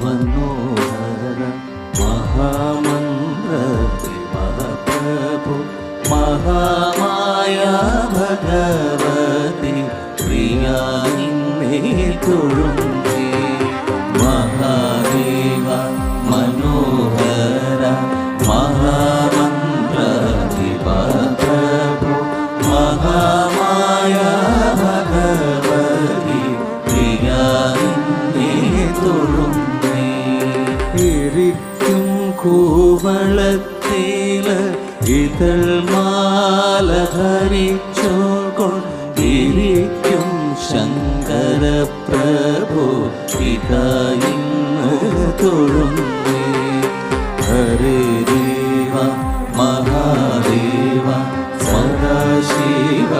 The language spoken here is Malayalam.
മനോഹര മഹാമന്ത്രി മഹാപ്രഭു മഹാമായ ഭഗവതി പ്രിയാനിന്നേ കൊഴുങ്കേ മഹാദേവ മനോഹര മഹാമന്ത്രി മഹാപ്രഭു മഹാമായ ഭഗവതി കുളിക്കും കൂവളത്തേല ഇതൾ മാല ധരിച്ചോ കൊണ്ടിരിക്കും ശങ്കരപ്രഭു ഇതായിന്ന് തൊഴുന്നേ. ഹരേ ദേവ മഹാദേവ സദാശിവ